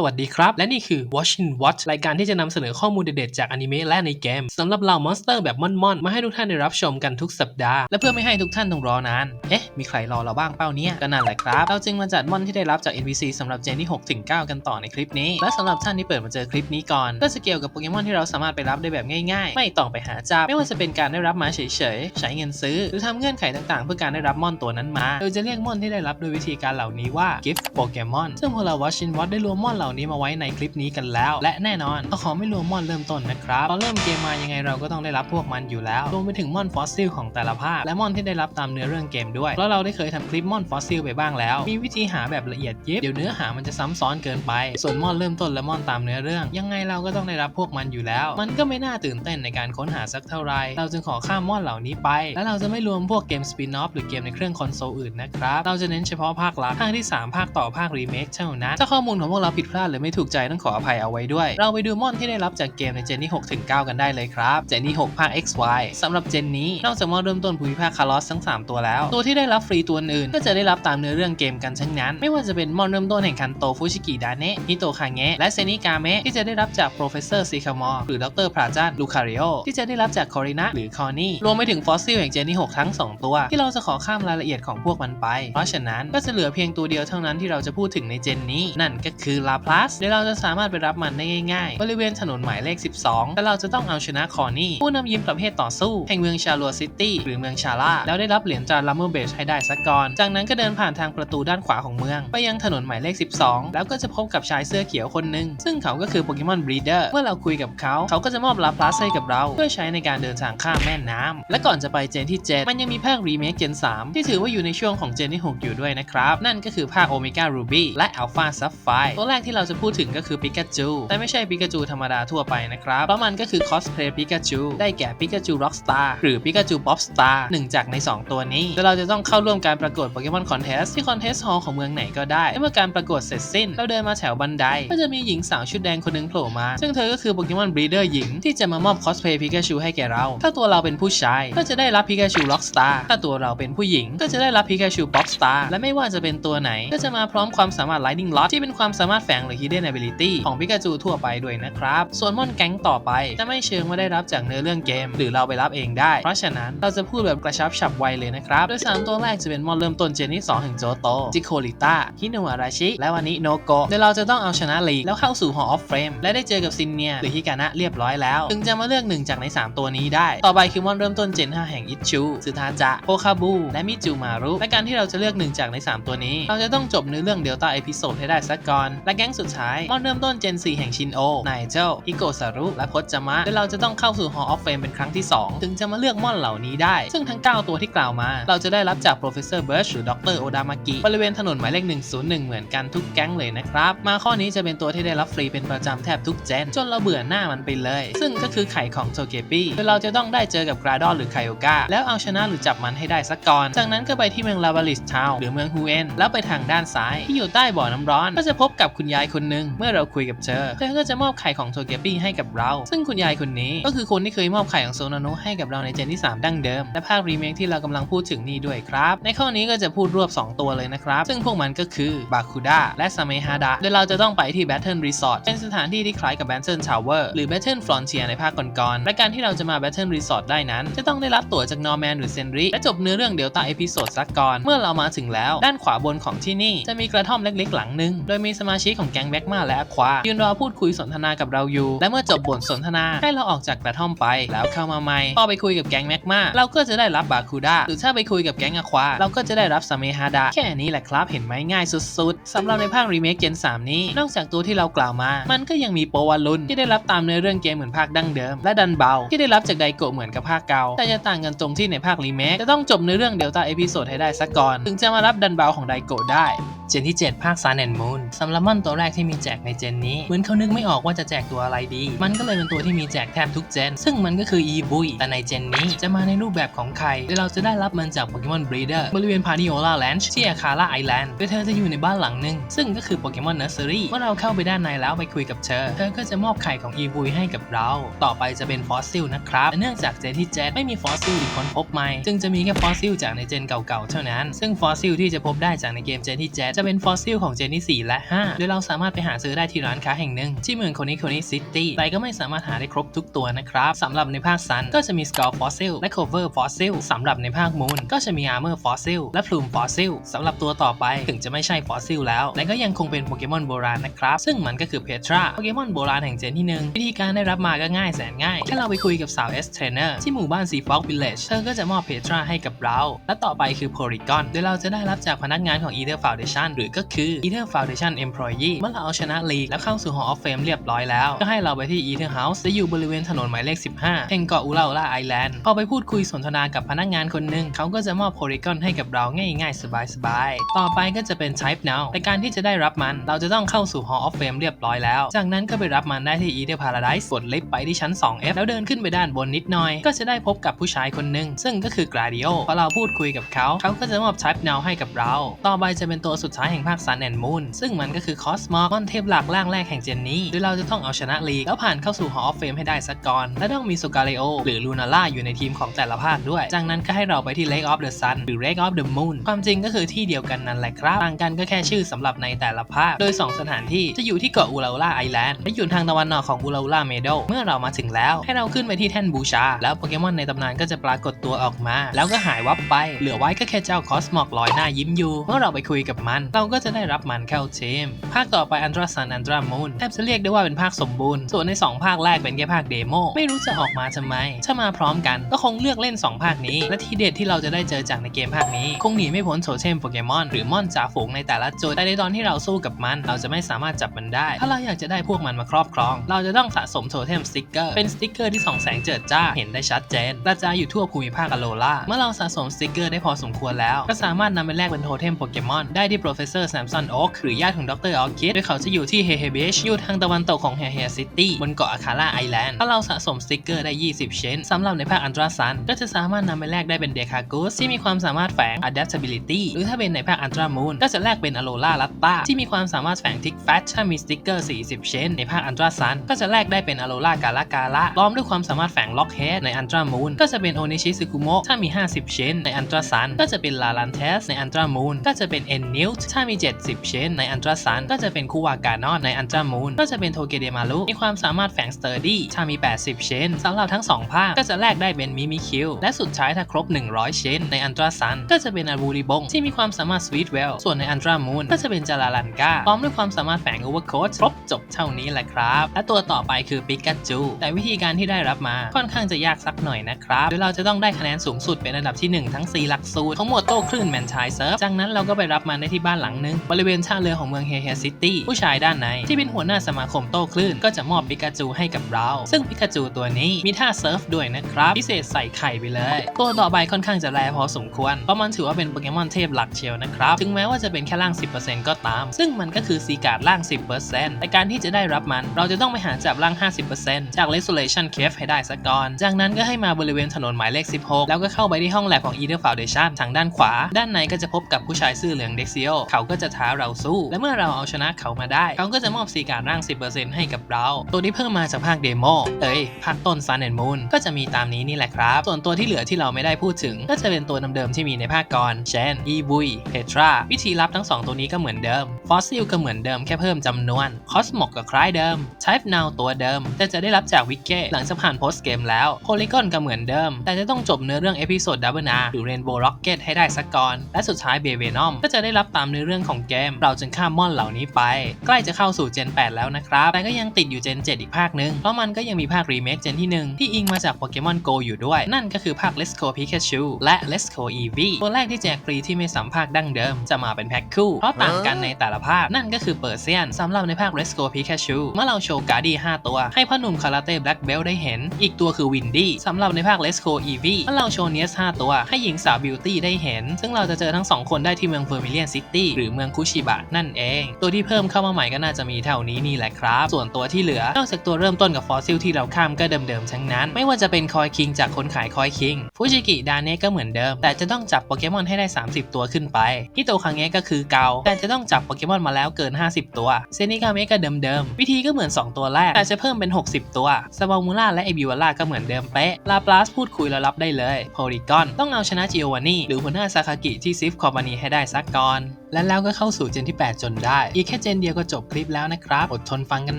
สวัสดีครับ และนี่คือ Watching Watch รายการที่จะนำเสนอข้อมูลเด็ดๆจากอนิเมะและในเกมสำหรับเหล่ามอนสเตอร์แบบม่อนๆ มาให้ทุกท่านได้รับชมกันทุกสัปดาห์ และเพื่อไม่ให้ทุกท่านต้องรอนาน เอ๊ะ มีใครรอเราบ้างเป้าเนี่ยก็นั่นแหละครับ เราจึงมาจัดม่อนที่ได้รับจาก NPC สำหรับเจนที่6ถึง9กันต่อในคลิปนี้ และสำหรับท่านที่เปิดมาเจอคลิปนี้ก่อน ก็จะเกี่ยวกับโปเกมอนที่เราสามารถไปรับได้แบบง่ายๆ ไม่ต้องไปหาจับไม่ว่าจะเป็นการได้รับมาเฉยๆใช้เงินซื้อ หรือทำเงื่อนไขต่างๆ เพื่อการได้รับม่อนตัวนั้นมาโดยจะเรียกมอนที่ได้รับโดยวิธีการเหล่านี้ว่า Gift Pokemon ซึ่งพวกเรา Watching Watch ได้รวมมอนเหล่านี้มาไว้ในคลิปนี้กันแล้ว และแน่นอนเราขอไม่รวมมอนเริ่มต้นนะครับตอนเริ่มเกมมายังไงเราก็ต้องได้รับพวกมันอยู่แล้วรวมไปถึงมอนฟอสซิลของแต่ละภาคและมอนที่ได้รับตามเนื้อเรื่องเกมด้วยเพราะเราได้เคยทำคลิปมอนฟอสซิลไปบ้างแล้ว มีวิธีหาแบบละเอียดยิบเดี๋ยวเนื้อหามันจะซ้ำซ้อนเกินไป ส่วนมอนเริ่มต้นและมอนตามเนื้อเรื่อง ยังไงเราก็ต้องได้รับพวกมันอยู่แล้ว มันก็ไม่น่าตื่นเต้นในการค้นหาสักเท่าไหร่เราจึงขอข้ามมอนเหล่านี้ไปและเราจะไม่รวมพวกเกมสปินออฟหรือเกมในเครื่องคอนโซลอื่นนะครับเราจะเน้นเฉพาะภาคหลักภาคที่ 3 ภาคต่อภาครีเมคเท่านั้นถ้าข้อมูลของพวกเราผิดพลาดหรือไม่ถูกใจต้องขออภัยเอาไว้ด้วย เราไปดูมอนที่ได้รับจากเกมในเจนที่6ถึง9กันได้เลยครับเจนที่6ภาค XY สำหรับเจนนี้นอกจากมอนเริ่มต้นภูมิภาคคาร์ลอสทั้ง 3 ตัวแล้ว ตัวที่ได้รับฟรีตัวอื่นก็จะได้รับตามเนื้อเรื่องเกมกันทั้งนั้น ไม่ว่าจะเป็นมอนเริ่มต้นแห่งคันโตฟุชิกิดาเนะฮิโตคาเงะและเซนิกาเมะที่จะได้รับจากโปรเฟสเซอร์ซีคามอหรือดรพราจันลูคาริโอที่จะได้รับจากคอรินะหรือคอนี่รวมไปถึงฟอสซิลแห่งเจนที่6ทั้ง 2 ตัว ที่เราจะขอข้ามรายละเอียดของพวกมันไป เพราะฉะนั้นก็จะเหลือเพียงตัวเดียวเท่านั้นที่เราจะพูดถึงในเจนนี้ นั่นก็คือลาพลัสเดี๋ยวเราจะสามารถไปรับมันได้ง่ายๆ บริเวณถนนหมายเลข 12แต่เราจะต้องเอาชนะคอนี่ ผู้นำยิมประเภทต่อสู้ แห่งเมืองชาลัวซิตี้หรือเมืองชาร่า แล้วได้รับเหรียญจานลัมเมอร์เบชให้ได้สักก่อน จากนั้นก็เดินผ่านทางประตูด้านขวาของเมือง ไปยังถนนหมายเลข 12 แล้วก็จะพบกับชายเสื้อเขียวคนหนึ่งซึ่งเขาก็คือโปเกมอนบรีเดอร์เมื่อเราคุยกับเขา เขาก็จะมอบลาพลัสให้กับเรา เพื่อใช้ในการเดินทางข้ามแม่น้ำและก่อนจะไปเจนที่ 7 มันยังมีภาครีเมคเจน 3 ที่ถือว่าอยู่ในช่วงของเจนที่ 6 อยู่ด้วยนะครับ นั่นก็คือภาคโอเมก้ารูบี้และอัลฟาซัฟไฟตัวแรกที่เราจะพูดถึงก็คือปิกาจูแต่ไม่ใช่ปิกาจูธรรมดาทั่วไปนะครับ เพราะมันก็คือคอสเพลย์ปิกาจูได้แก่ปิกาจูร็อกสตาร์หรือปิกาจูป๊อปสตาร์หนึ่งจากใน 2 ตัวนี้แล้วเราจะต้องเข้าร่วมการประกวดโปเกมอนคอนเทสที่คอนเทสฮอลของเมืองไหนก็ได้และเมื่อการประกวดเสร็จสิ้น เราเดินมาแถวบันได ก็จะมีหญิงสาวชุดแดงคนหนึงโผล่มา ซึ่งเธอก็คือโปเกมอนบรีเดอร์หญิงที่จะมามอบคอสเพลย์ปิกาจูให้แก่เรา ถ้าตัวเราเป็นผู้ชายก็จะได้รับปิกาจูร็อกสตาร์ถ้าตัวเราเป็นผู้หญิง ก็จะได้รับปิกาจูป๊อปสตาร์และไม่ว่าจะเป็นตัวไหน ก็จะมาพร้อมความสามารถ Lightning Rod ที่เป็นความสามารถแฝงหรือ Hidden Ability ของปิกาจูทั่วไปด้วยนะครับ ส่วนมอนแก๊งต่อไป จะไม่เชิงว่าได้รับจากเนื้อเรื่องเกม หรือเราไปรับเองได้ เพราะฉะนั้นเราจะพูดแบบกระชับฉับไวเลยนะครับ โดย 3 ตัวแรกจะเป็นมอนเริ่มต้นเจนที่2ถึงโจโต จิโคริต้า ฮิโนอาราชิ และวันนี้โนโกะโดยเราจะต้องเอาชนะลีแล้วเข้าสู่ Hall of Fame และได้เจอกับซินเนียหรือฮิกานะเรียบร้อยแล้วถึงจะมาเลือกหนึ่งจากใน 3 ตัวนี้ได้ ต่อไปคือมอนเริ่มต้นเจน 5 แห่งอิชูสึทาจะโคคาบูและมิจูมารุและการที่เราจะเลือกหนึ่งจากใน 3 ตัวนี้ เราจะต้องจบเนื้อเรื่องเดลต้าเอพิโซดให้ได้สักก่อนและแก๊งสุดท้ายมอนเริ่มต้นเจน 4 แห่งชินโอไนเจลฮิโกซารุ และพจมะโดยเราจะต้องเข้าสู่ Hall of Fame เป็นครั้งที่ 2 ถึงจะมาเลือกมอนเหล่านี้ได้ ซึ่งทั้ง 9 ตัวที่กล่าวมา เราจะได้รับจาก Professor Birch หรือ Dr. Odamaki บริเวณถนนหมายเลข 101 เหมือนกันทุกแก๊งเลยนะครับ มาข้อนี้จะเป็นตัวที่ได้รับฟรีเป็นประจำแทบทุกเจน จนเราเบื่อหน้ามันไปเลย ซึ่งก็คือไข่ของโทเกปี้โดยเราจะต้องได้เจอกับกราดอนหรือไคโอกาแล้วเอาชนะหรือจับมันให้ได้สักก่อน จากนั้นก็ไปที่เมืองลาบาลิสทาวหรือเมืองฮูเอนแล้วไปทางด้านซ้ายที่อยู่ใต้บ่อน้ำร้อนก็จะพบกับคุณยายคนหนึ่งเมื่อเราคุยกับเธอ เธอก็จะมอบไข่ของโทเกปี้ให้กับเรา ซึ่งคุณยายคนนี้ก็คือคนที่เคยมอบไข่ของโซนาโนะให้กับเราในเจนที่ 3 ดั้งเดิม และภาครีเมคที่เรากำลังพูดถึงนี่ด้วยครับ ในข้อนี้ก็จะพูดรวบ 2 ตัวเลยนะครับ ซึ่งพวกมันก็คือบาคูด้าและซาเมฮาดะโดยเราจะต้องไปที่ Battle Resort เป็นสถานที่ที่คล้ายกับ Battle Tower หรือ Battle Frontier ในภาคก่อนๆและการที่เราจะมา Battle Resort ได้นั้น จะต้องได้รับตั๋วจากนอร์แมนหรือเซนริและจบเนื้อเรื่องเดลต้าเอพิโซดซักก่อนเมื่อเรามาถึงแล้ว ด้านขวาบนของที่นี่จะมีกระท่อมเล็กๆ หลังหนึ่งโดยมีสมาชิกของแก๊งแบ็กมาและอควายืนรอพูดคุยสนทนากับเราอยู่ และเมื่อจบบทสนทนาให้เราออกจากกระท่อมไป แล้วเข้ามาใหม่พอไปคุยกับแก๊งแม็กมาเราก็จะได้รับบาคูด้าหรือถ้าไปคุยกับแก๊งอควาเราก็จะได้รับซาเมฮาดะแค่นี้แหละครับเห็นไหมง่ายสุดๆสำหรับในภาครีเมคเจน3นี้ นอกจากตัวที่เรากล่าวมา มันก็ยังมีโปวาลุนที่ได้รับตามเนื้อเรื่องเกมเหมือนภาคดั้งเดิม และดันเบาที่ได้รับจากไดโกะเหมือนกับภาคเก่าแต่จะต่างกันตรงที่ในภาครีเมคจะต้องจบเนื้อเรื่องเดลต้าเอพิโซดให้ได้ซะก่อน ถึงจะมารับดันเบาของไดโกะได้ เจนที่ 7 ภาค Sun and Moon สำหรับมอนตัวแรกที่มีแจกในเจนนี้ เหมือนเขานึกไม่ออกว่าจะแจกตัวอะไรดี มันก็เลยเป็นตัวที่มีแจกแทบทุกเจน ซึ่งมันก็คือ e b u i แต่ในเจนนี้จะมาในรูปแบบของใครโดยเราจะได้รับมันจากโปเกมอนบรีเดอร์บริเวณพานิโอลาแลนด์ที่อาคาร่าไอแลนด์โดยเธอจะอยู่ในบ้านหลังหนึ่งซึ่งก็คือโปเกมอนเนอร์เซอรี่เมื่อเราเข้าไปด้านในแล้วไปคุยกับเธอเธอก็จะมอบไข่ของ e b u i ให้กับเรา ต่อไปจะเป็นฟอสซิลนะครับแต่เนื่องจากเจนที่7ไม่มีฟอสซิลที่ค้นพบใหม่จึงจะมีแค่ฟอสซิลจากในเจนเก่าๆเท่านั้น ซึ่งฟอสซิลที่จะพบได้จากในเกมเจนที่7จะเป็นฟอสซิลของเจนที่4และ5โดยเราสามารถไปหาซื้อได้ที่ร้านค้าแห่งหนึ่ง ที่เมืองโคนิโคนิซิตี้แต่ก็ไม่สามารถหาได้ครบทุกตัวนะครับสำหรับในภาคซันก็จะมี Skull Fossil และ Cover Fossil สำหรับในภาคมูนก็จะมี Armor Fossil และ Plume Fossil สำหรับตัวต่อไปถึงจะไม่ใช่ Fossil แล้วและก็ยังคงเป็นโปเกมอนโบราณนะครับซึ่งมันก็คือเพทราโปเกมอนโบราณแห่งเจนที่หนึ่งวิธีการได้รับมาก็ง่ายแสนง่ายแค่เราไปคุยกับสาว S Trainer ที่หมู่บ้าน Sea Fox Village เธอก็จะมอบเพทราให้กับเรา และต่อไปคือ Porygon โดยเราจะได้รับจากพนักงานของ Ether Foundation หรือก็คือ Ether Foundation Employee เมื่อเราเอาชนะลีกแล้วเข้าสู่ Hall of Fame เรียบร้อยแล้ว ก็ให้เราไปที่ Ether House จะอยู่บริเวณถนนหมายเลข 15แห่งเกาะอุลาอุลาไอแลนด์พอไปพูดคุยสนทนากับพนักงานคนหนึ่งเขาก็จะมอบ Porygon ให้กับเราง่ายๆ สบายๆ ต่อไปก็จะเป็น Type Now แต่การที่จะได้รับมัน เราจะต้องเข้าสู่ Hall of Fame เรียบร้อยแล้ว จากนั้นก็ไปรับมันได้ที่ Ether Paradise กดลิฟต์ไปที่ชั้น 2F แล้วเดินขึ้นไปด้านบนนิดหน่อย ก็จะได้พบกับผู้ชายคนหนึ่งซึ่งก็คือ Gladio พอเราพูดคุยกับเขา เขาก็จะมอบ Type Now ให้กับเรา ต่อไปจะเป็นตัวสุดท้ายแห่งภาค Sun and Moon ซึ่งมันก็คือ Cosmos มอนเทพหลักร่างแรกแห่งเจนนี้โดยเราจะต้องเอาชนะลีกแล้วผ่านเข้าสู่ Hall of Fame ให้ได้สักก่อน และต้องมี s o g a l e o หรือ Lunala อยู่ในทีมของแต่ละภาคด้วย จากนั้นก็ให้เราไปที่ Lake of the Sun หรือ Lake of the Moon ความจริงก็คือที่เดียวกันนั่นแหละครับ ต่างกันก็แค่ชื่อสำหรับในแต่ละภาค โดย 2 สถานที่จะอยู่ที่เกาะอูลาอูลาไอแลนด์และอยู่ทางตะวันออกของอูลาอูลาเมโดเมื่อเรามาถึงแล้ว ให้เราขึ้นไปที่แท่นบูชา แล้วโปเกมอนในตำนานก็จะปรากฏตัวออกมา แล้วก็หายวับไป เหลือไว้ก็แค่เจ้าคอสมอกลอยหน้ายิ้มอยู่ เมื่อเราไปคุยกับมัน เราก็จะได้รับมันเข้าทีมภาคต่อไปอันตราซันอันตรามูนแทบจะเรียกได้ว่าเป็นภาคสมบูรณ์ ส่วนใน 2 ภาคแรกเป็นแค่ภาคเดโมไม่รู้จะออกมาทำไม ถ้ามาพร้อมกันก็คงเลือกเล่น 2 ภาคนี้ และทีเด็ดที่เราจะได้เจอจากในเกมภาคนี้ คงหนีไม่พ้นโทเทมโปเกมอนหรือมอนจ่าฝูงในแต่ละจุดแต่ในตอนที่เราสู้กับมัน เราจะไม่สามารถจับมันได้ ถ้าเราอยากจะได้พวกมันมาครอบครอง เราจะต้องสะสมโทเทมสติกเกอร์เป็นสติกเกอร์ที่ส่องแสงเจิดจ้าเห็นได้ชัดเจนกระจายอยู่ทั่วภูมิภาคอโลลาเมื่อเราสะสมสติกเกอร์ได้พอสมควรแล้ว ก็สามารถนำไปแลกเป็นโทเทมโปเกมอนได้ที่ Professor Samson Oak หรือญาติของดรออคิด โดยเขาจะอยู่ที่เฮเฮเบชอยู่ทางตะวันตกของเฮเฮซิตี้บนเกาะอาคาร่าไอแลนด์ ถ้าเราสะสมสติกเกอร์ได้ 20 ชิ้นสำหรับในภาคอันตราซัน ก็จะสามารถนำไปแลกได้เป็นเดคากูสที่มีความสามารถแฝง adaptability หรือถ้าเป็นในภาคอันตรามูนก็จะแลกเป็นอโลล่าลัตตาที่มีความสามารถแฝงทิกแฟตถ้ามีสติกเกอร์ 40 ชิ้น ในภาคอันตราซันก็จะแลกได้เป็นอโลล่ากาลากาละพร้อมด้วยความสามารถแฝงล็อกเฮดในอันตรามูนก็จะเป็นโอนิชิซึคุโมะถ้ามี 50 ชิ้น ในอันตราซันก็จะเป็นลาลันเทสในอันตรามูนก็จะเป็นเอ็นนิวถ้ามี 70 ชิ้น ในอันตราซันก็จะะเป็นคูวากานอนในอันตรามูนก็จะเป็นโทเกเดมารุมีความสามารถแฝงสเตอร์ดี้ถ้ามี 80ชิ้นสำหรับทั้ง 2 ภาค ก็จะแลกได้เป็นมิมิคิวและสุดท้ายถ้าครบ 100ชิ้นในอันตราซัน ก็จะเป็นอาบูริบงที่มีความสามารถสวีทเวลส่วนในอันตรามูนก็จะเป็นจาราลันกาพร้อมด้วยความสามารถแฝงโอเวอร์โค้ดครบจบเท่านี้แหละครับ และตัวต่อไปคือปิกาจูแต่วิธีการที่ได้รับมาค่อนข้างจะยากสักหน่อยนะครับโดยเราจะต้องได้คะแนนสูงสุดเป็นอันดับที่ 1 ทั้ง 4 หลักสูตรของหมวดโต้คลื่นแมนชายเซิร์ฟจากนั้นเราก็ไปรับมันได้ที่บ้านหลังนึงบริเวณท่าเรือของเมืองเฮเฮซิตี้ผู้ชายด้านในที่เป็นหัวหน้าสมาคมโต้คลื่น ก็จะมอบปิกาจูให้กับเรา ซึ่งปิกาจูตัวนี้มีท่าเซิร์ฟด้วยนะครับ พิเศษใส่ไข่ไปเลย ตัวต่อไปค่อนข้างจะแรงพอสมควร เพราะมันถือว่าเป็นโปเกมอนเทพหลักเชียวนะครับ ถึงแม้ว่าจะเป็นแค่ล่าง 10%ก็ตาม ซึ่งมันก็คือซีการ์ดล่าง 10%แต่การที่จะได้รับมัน เราจะต้องไปหาจับล่าง 50%จาก Resurrection Cave ให้ได้ซะก่อน จากนั้นก็ให้มาบริเวณถนนหมายเลข 16 แล้วก็เข้าไปที่ห้องแลบของ Ether Foundation ทางด้านขวา ด้านในก็จะพบกับผู้ชายเสื้อเหลืองเด็กซิโอเขาก็จะท้าเราสู้ และเมื่อเราเอาชนะเขามาได้ เขาก็จะมอบซีการ์ดร่าง 10%ให้กับเรา ตัวนี้เพิ่มมาจากภาคเดโมเอ้ย ภาคต้น Sun and Moon ก็จะมีตามนี้นี่แหละครับ ส่วนตัวที่เหลือที่เราไม่ได้พูดถึง ก็จะเป็นตัวเดิมๆที่มีในภาคก่อน เช่น e v u i Petra วิธีรับทั้ง 2 ตัวนี้ก็เหมือนเดิม Fossil ก็เหมือนเดิมแค่เพิ่มจำนวน Cosmog ก็คล้ายเดิม Type Now ตัวเดิม แต่จะได้รับจากวิกเก้หลังจากผ่านโพสเกมแล้ว Polygon ก็เหมือนเดิม แต่จะต้องจบเนื้อเรื่องเอพิโซด Double R หรือ Rainbow Rocket ให้ได้สักก่อน และสุดท้าย b e v e n o m ก็จะได้รับตามเนื้อเรื่องของเกม เราจึงข้ามมอนเหล่านี้ไปใกล้จะเข้าสู่ Gen 8 แล้วนะครับ แต่ก็ยังติดอยู่ Gen 7 อีกภาคนึง เพราะมันก็ยังมีภาครีเมค Gen ที่ 1 ที่อิงมาจาก Pokemon Go อยู่ด้วย นั่นก็คือภาค Let's Go Pikachu และ Let's Go Eevee ตัวแรกที่แจกฟรีที่ไม่สัมภาคดั้งเดิม จะมาเป็นแพ็คคู่ เพราะต่างกันในแต่ละภาค นั่นก็คือเปิดเซียนสำหรับในภาค Let's Go Pikachu เมื่อเราโชว์การ์ดี้5ตัว ให้พ่อหนุ่มคาราเต้แบล็กเบลได้เห็น อีกตัวคือวินดี้สำหรับในภาค Let's Go Eevee เมื่อเราโชว์เนียส5ตัว ให้หญิงสาวบิวตี้ได้เห็น ซึ่งเราจะเจอทั้ง 2 คนได้ที่เมืองเฟอร์มิเลียนซิตี้หรือเมืองคุชิบะนั่นเอง ตัวที่เพิ่มเข้ามาใหม่ก็น่าจะมีเท่านี้นี่แหละครับ ส่วนตัวที่เหลือ นอกจากตัวเริ่มต้นกับฟอสซิลที่เราข้ามก็เดิมๆทั้งนั้น ไม่ว่าจะเป็นคอยคิงจากคนขายคอยคิงฟูจิกิดาเนะก็เหมือนเดิม แต่จะต้องจับโปเกมอนให้ได้ 30 ตัวขึ้นไปฮิโตคังเงะก็คือเกาแต่จะต้องจับโปเกมอนมาแล้วเกิน 50 ตัวเซนิกาเมะก็เดิมๆวิธีก็เหมือน 2 ตัวแรกแต่จะเพิ่มเป็น 60 ตัวสบามูล่าและเอบิวาล่าก็เหมือนเดิมเป๊ะลาปลาสพูดคุยแล้วรับได้เลยโพลิกอนต้องเอาชนะจิโอวานี่หรือหัวหน้าซาคากิที่ซิฟคอมบานีให้ได้สักก่อน และแล้วก็เข้าสู่เจนที่ 8 จนได้ อีกแค่เจนเดียวก็จบคลิปแล้วนะครับ อดทนฟังกัน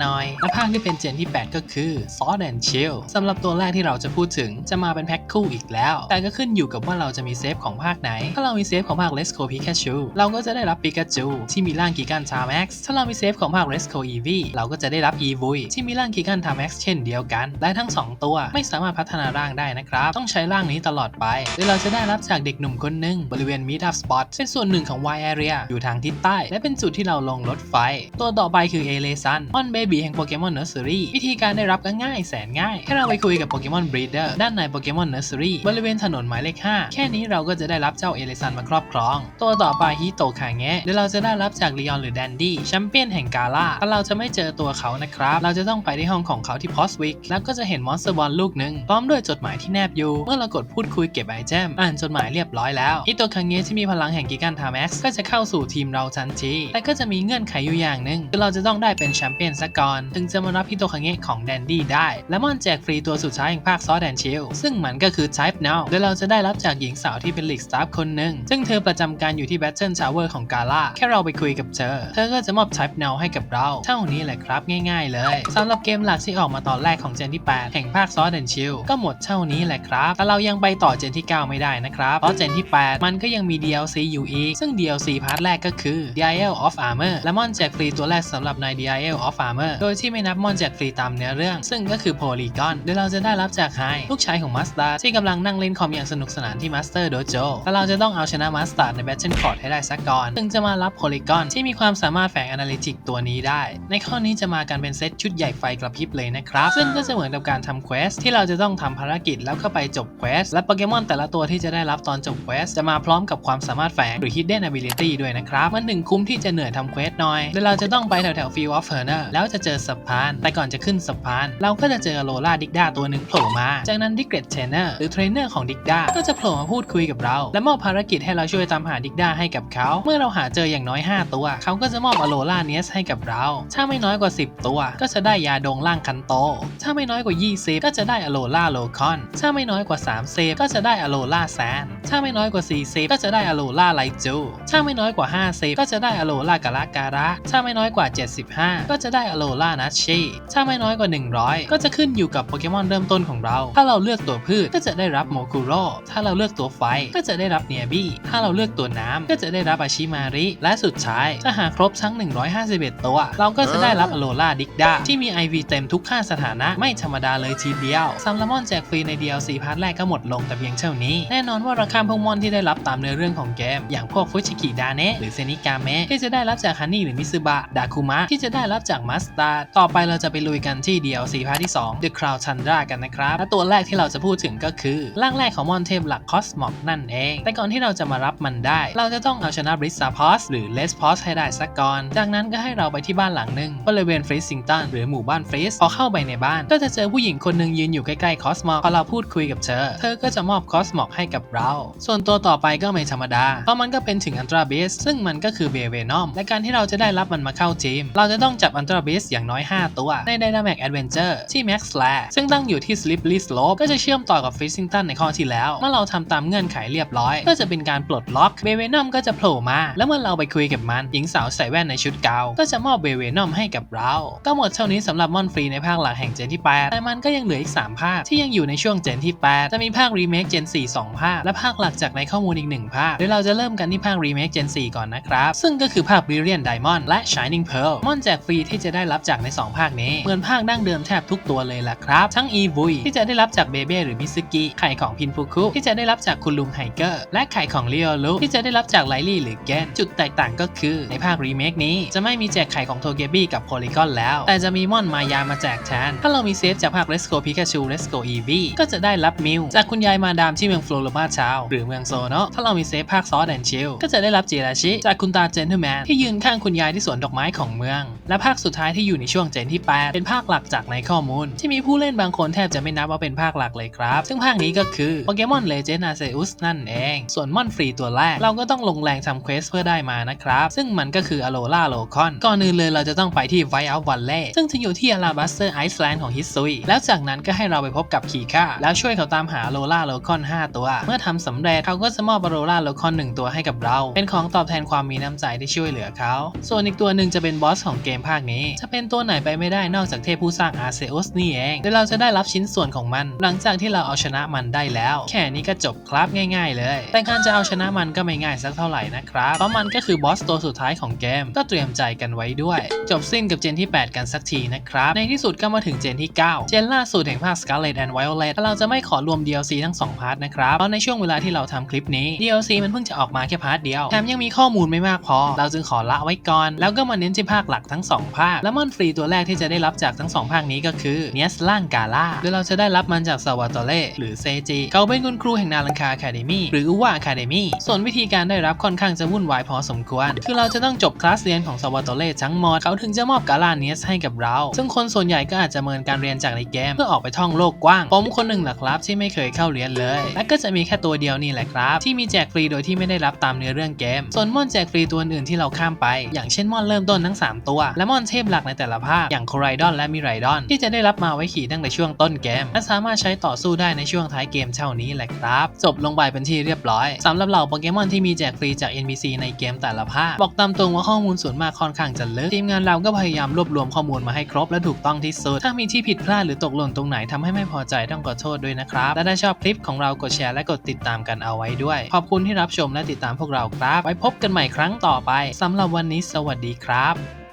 หน่อย และภาคที่เป็นเจนที่ 8 ก็คือ Sword and Shield สำหรับตัวแรกที่เราจะพูดถึงจะมาเป็นแพ็คคู่อีกแล้ว แต่ก็ขึ้นอยู่กับว่าเราจะมีเซฟของภาคไหน ถ้าเรามีเซฟของภาค Let's Go Pikachu เราก็จะได้รับปิกาจูที่มีร่างกิกันทาแม็กซ์ถ้าเรามีเซฟของภาค Let's Go Eevee เราก็จะได้รับ e v u i ที่มีร่างกิกันทาแม็กซ์เช่นเดียวกัน และทั้งสองตัวไม่สามารถพัฒนาร่างได้นะครับ ต้องใช้ร่างนี้ตลอดไปโดยเราจะได้รับจากเด็กหนุ่มคนหนึ่งบริเวณ Meet Up Spot เป็นส่วนหนึ่งของ Y Area อยู่ทางทิศใต้ และเป็นจุดที่เราลงรถไฟ ตัวต่อไปคือเอเลซันออนเบบีแห่งโปเกมอนเนอร์เซอรี่วิธีการได้รับก็ง่ายแสนง่ายแค่เราไปคุยกับโปเกมอนบรีเดอร์ด้านในโปเกมอนเนอร์เซอรี่บริเวณถนนหมายเลข 5 แค่นี้เราก็จะได้รับเจ้าเอเลซันมาครอบครอง ตัวต่อไปฮิโตคาเงะเดี๋ยวเราจะได้รับจากลีออนหรือแดนดี้แชมเปี้ยนแห่งกาล่าแต่เราจะไม่เจอตัวเขานะครับ เราจะต้องไปที่ห้องของเขาที่พอสวิกแล้วก็จะเห็นมอนสเตอร์บอลลูกหนึ่งพร้อมด้วยจดหมายที่แนบอยู่ เมื่อเรากดพูดคุยเก็บไอเทมอ่านจดหมายเรียบร้อยแล้วฮิโตคาเงะที่มีพลังแห่งกิกันทาแม็กซ์ก็จะเข้าสู่ทีมเราทันทีแต่ก็จะมีเงื่อนไขอยู่อย่างหนึ่งคือเราจะต้องได้เป็นแชมเปี้ยนซะก่อนถึงจะมารับฮิโตคาเงะของแดนดี้ได้และมอนแจกฟรีตัวสุดท้ายแห่งภาคซอสแดนชิลซึ่งมันก็คือ Type Now โดยเราจะได้รับจากหญิงสาวที่เป็นลีกสตาฟคนหนึ่งซึ่งเธอประจำการอยู่ที่ Battle Tower ของกาล่าแค่เราไปคุยกับเธอ เธอก็จะมอบ Type Now ให้กับเรา เท่านี้แหละครับง่ายๆเลยสำหรับเกมหลักที่ออกมาตอนแรกของเจนที่ 8 แห่งภาคซอสแดนชิลก็หมดเท่านี้แหละครับ แต่เรายังไปต่อเจนที่ 9 ไม่ได้นะครับ เพราะเจนที่ 8 มันก็ยังมี DLC อยู่อีกซึ่ง DLC พาร์ทแรกก็คือ Dial of Armor และมอนแจกฟรีตัวแรกสำหรับใน Dial of Armor โดยที่ไม่นับมอนแจกฟรีตามเนื้อเรื่อง ซึ่งก็คือ Polygon โดยเราจะได้รับจากไฮลูกชายของมาส t า r ที่กำลังนั่งเล่นคอมอย่างสนุกสนานที่ Master Dojo แต่เราจะต้องเอาชนะมาส t า r ใน Battle Court ให้ได้สักก่อนถึงจะมารับ Polygon ที่มีความสามารถแฝง Analytic ตัวนี้ได้ ในข้อนี้จะมากันเป็นเซตชุดใหญ่ไฟกระพริบเลยนะครับซึ่งก็จะเหมือนกับการทำเควสที่เราจะต้องทำภารกิจแล้วเข้าไปจบเควสและโปเกมอนแต่ละตัวที่จะได้รับตอนจบเควสจะมาพร้อมกับความสามารถแฝงหรือ Hidden Ability ด้วยนะครับมันถึงคุ้มที่จะเหนื่อยทำเควสหน่อยโดยเราจะต้องไปแถวแถว Field of Furner แล้วจะเจอสะพาน แต่ก่อนจะขึ้นสะพาน เราก็จะเจอโลล่าดิกด้าตัวหนึ่งโผล่มา จากนั้นดิกเกรดเทรนเนอร์หรือเทรนเนอร์ของดิกด้าก็จะโผล่มาพูดคุยกับเรา และมอบภารกิจให้เราช่วยตามหาดิกด้าให้กับเขา เมื่อเราหาเจออย่างน้อย 5 ตัว เขาก็จะมอบอโลล่าเนสให้กับเรา ถ้าไม่น้อยกว่า 10 ตัว ก็จะได้ยาดงล่างคันโต ถ้าไม่น้อยกว่า 20 ก็จะได้อโลล่าโลคอน ถ้าไม่น้อยกว่า 30 ก็จะได้อโลล่าแซน ถ้าไม่น้อยกว่า 40 ก็จะได้อโลล่าไลจู ถ้าไม่น้อยกว่า 50 ก็จะได้อโลล่ากาลาการะ ถ้าไม่น้อยกว่า 75 ก็จะได้อโลล่านัชชีถ้าไม่น้อยกว่า 100 ก็จะขึ้นอยู่กับโปเกมอนเริ่มต้นของเรา ถ้าเราเลือกตัวพืชก็จะได้รับโมกุโร่ถ้าเราเลือกตัวไฟก็จะได้รับเนียบี้ถ้าเราเลือกตัวน้ำก็จะได้รับอาชิมาริ และสุดท้ายถ้าหากครบทั้ง 151 ตัว เราก็จะได้รับอโลล่าดิกดาที่มี IV เต็มทุกค่าสถานะไม่ธรรมดาเลยทีเดียวซัมลามอนแจกฟรีใน DLC พาร์ทแรกก็หมดลงแต่เพียงเท่านี้ แน่นอนว่าราคาพวกมอนที่ได้รับตามเนื้อเรื่องของเกม อย่างพวกฟุชิกิดาเนะหรือเซนิกาเมะที่จะได้รับจากฮันนี่หรือมิซึบะดาคุมะที่จะได้รับจากมัสตาร์ต่อไปเราจะไปลุยกันที่ DLC พาร์ทที่ 2 The Crown Chandra กันนะครับและตัวแรกที่เราจะพูดถึงก็คือร่างแรกของมอนเทพหลักคอสมอกนั่นเอง แต่ก่อนที่เราจะมารับมันได้ เราจะต้องเอาชนะบริสซาพอสหรือเลสพอสให้ได้สักก่อน จากนั้นก็ให้เราไปที่บ้านหลังหนึ่งบริเวณฟริสซิงตันหรือหมู่บ้านฟริสพอเข้าไปในบ้าน ก็จะเจอผู้หญิงคนหนึ่งยืนอยู่ใกล้ๆคอสมอกพอเราพูดคุยกับเธอ เธอก็จะมอบคอสมอกให้กับเรา ส่วนตัวต่อไปก็ไม่ธรรมดาเพราะมันก็เป็นถึงอันตราเบสซึ่งมันก็คือเบเวนอมและการที่เราจะได้รับมันมาเข้าทีม เราจะต้องจับอันตราเบสอย่างน้อย 5 ตัว ใน Dynamic Adventure ที่ Max s l a ซึ่งตั้งอยู่ที่ Slippery Slope ก็จะเชื่อมต่อกับ f i s h i n g t o n ในข้อที่แล้ว เมื่อเราทำตามเงื่อนไขเรียบร้อย ก็จะเป็นการปลดล็อกเบเวนอมก็จะโผล่มา แล้วเมื่อเราไปคุยกับมันหญิงสาวใส่แว่นในชุดเกาก็จะมอบเบเวนอมให้กับเรา ก็หมดเท่านี้สำหรับมอนฟรีในภาคหลักแห่งเจนที่ 8 แต่มันก็ยังเหลืออีก 3 ภาคที่ยังอยู่ในช่วงเจนที่ 8 จะมีภาครีเมคเจน4 2 ภาคและภาคหลักจากในข้อมูลอีก 1 ภาคโดยเราจะเริ่มกันที่ภาครีเมคเจน4 ก่อนนะครับ ซึ่งก็คือภาค Brilliant Diamond และ Shining Pearl มอนแจกฟรีที่จะได้รับจากใน 2 ภาคนี้ เหมือนภาคดั้งเดิมแทบทุกตัวเลยล่ะครับ ทั้ง e v u i ที่จะได้รับจากเบเบ้หรือมิซึกิไข่ของพินฟุคุที่จะได้รับจากคุณลุงไฮเกอร์ และไข่ของเลียวลุที่จะได้รับจากไลลี่หรือแกนจุดแตกต่างก็คือในภาครีเมคนี้จะไม่มีแจกไข่ของโทเกบี้กับโพลีกอนแล้ว แต่จะมีม่อนมายามาแจกแทน ถ้าเรามีเซฟจากภาค Let's Go Pikachu Let's Go Eevee ก็จะได้รับมิวจากคุณยายมาดามที่เมืองฟลโรมาชาวหรือเมืองโซโนะถ้าเรามีเซฟภาคซอสแอนชิลก็จะได้รับเจราชิ จากคุณตาเจนเทอร์แมนที่ยืนข้างคุณยายที่สวนดอกไม้ของเมือง และภาคสุดท้ายที่อยู่ในช่วงเจนที่ 8 เป็นภาคหลักจากในข้อมูล ที่มีผู้เล่นบางคนแทบจะไม่นับว่าเป็นภาคหลักเลยครับ ซึ่งภาคนี้ก็คือ Pokemon Legend Arceus นั่นเอง ส่วนม่อนฟรีตัวแรก เราก็ต้องลงแรงทำเควสเพื่อได้มานะครับ ซึ่งมันก็คืออโลล่าโลคอนก่อนอื่นเลยเราจะต้องไปที่ไวท์อัลวัลเล่ซึ่งจะอยู่ที่อาราบัสเตอร์ไอซ์แลนด์ของฮิสซุยแล้วจากนั้นก็ให้เราไปพบกับคีค่าแล้วช่วยเขาตามหาโลล่าโลคอน5 ตัว เมื่อทำสำเร็จเขาก็จะมอบอโลล่าโลคอน1ตัวให้กับเรา เป็นของตอบแทนความมีน้ำใจที่ช่วยเหลือเขา ส่วนอีกตัวหนึ่งจะเป็นบอสของเกมภาคนี้ จะเป็นตัวไหนไปไม่ได้นอกจากเทพผู้สร้างอาเซอุสนี่เองโดยเราจะได้รับชิ้นส่วนของมัน หลังจากที่เราเอาชนะมันได้แล้ว แค่นี้ก็จบครับง่าย ๆ เลย แต่การจะเอาชนะมันก็ไม่ง่ายสักเท่าไหร่นะครับ เพราะมันก็คือบอสตัวสุดท้ายของเกม ก็เตรียมใจกันไว้ด้วย จบสิ้นกับเจนที่ 8 กันสักทีนะครับ ในที่สุดก็มาถึงเจนที่ 9 เจนล่าสุดแห่งภาค Scarlet and Violet เราจะไม่ขอรวม DLC ทั้ง2พาร์ทนะครับ เพราะในช่วงเวลาที่เราทำคลิปนี้ DLC มันเพิ่งจะออกมาแค่พาร์ทเดียว แถมยังมีีข้อมูลไม่มากพอ เราจึงขอละไว้ก่อน แล้วก็มาเน้นที่ภาคหลักทั้ง 2 ภาค และมอนฟรีตัวแรกที่จะได้รับจากทั้ง 2 ภาคนี้ก็คือเนสล่างกาล่าโดยเราจะได้รับมันจากซาวาโตเล่หรือเซจิเขาเป็นคุณครูแห่งนาลังคา Academy หรืออุวา Academy ส่วนวิธีการได้รับค่อนข้างจะวุ่นวายพอสมควร คือเราจะต้องจบคลาสเรียนของซาวาโตเล่ทั้งหมดเขาถึงจะมอบกาล่าเนสให้กับเรา ซึ่งคนส่วนใหญ่ก็อาจจะเมินการเรียนจากในเกม เพื่อออกไปท่องโลกกว้างผมคนหนึ่งแหละครับที่ไม่เคยเข้าเรียนเลย และก็จะมีแค่ตัวเดียวนี่แหละครับ ที่มีแจกฟรีโดยที่ไม่ได้รับตามเนื้อเรื่องเกมส่วนม่อนแจกฟรีตัวอื่นที่เราข้ามไป อย่างเช่นม่อนเริ่มต้นทั้ง 3 ตัว และม่อนเทพหลักในแต่ละภาค อย่างโคไรดอนและมิไรดอน ที่จะได้รับมาไว้ขี่ตั้งแต่ช่วงต้นเกม และสามารถใช้ต่อสู้ได้ในช่วงท้ายเกมเท่านี้แหละครับ จบลงไปเป็นที่เรียบร้อยสำหรับเหล่าโปเกมอนที่มีแจกฟรีจาก NPC ในเกมแต่ละภาค บอกตามตรงว่าข้อมูลส่วนมากค่อนข้างจะลึก ทีมงานเราก็พยายามรวบรวมข้อมูลมาให้ครบและถูกต้องที่สุด ถ้ามีที่ผิดพลาดหรือตกหล่นตรงไหนทำให้ไม่พอใจต้องขอโทษด้วยนะครับ และถ้าชอบคลิปของเรากดแชร์และกดติดตามกันเอาไว้ด้วย ขอบคุณที่รับชมและติดตามพวกเราครับไว้พบกันใหม่ครั้งต่อไปสำหรับวันนี้สวัสดีครับ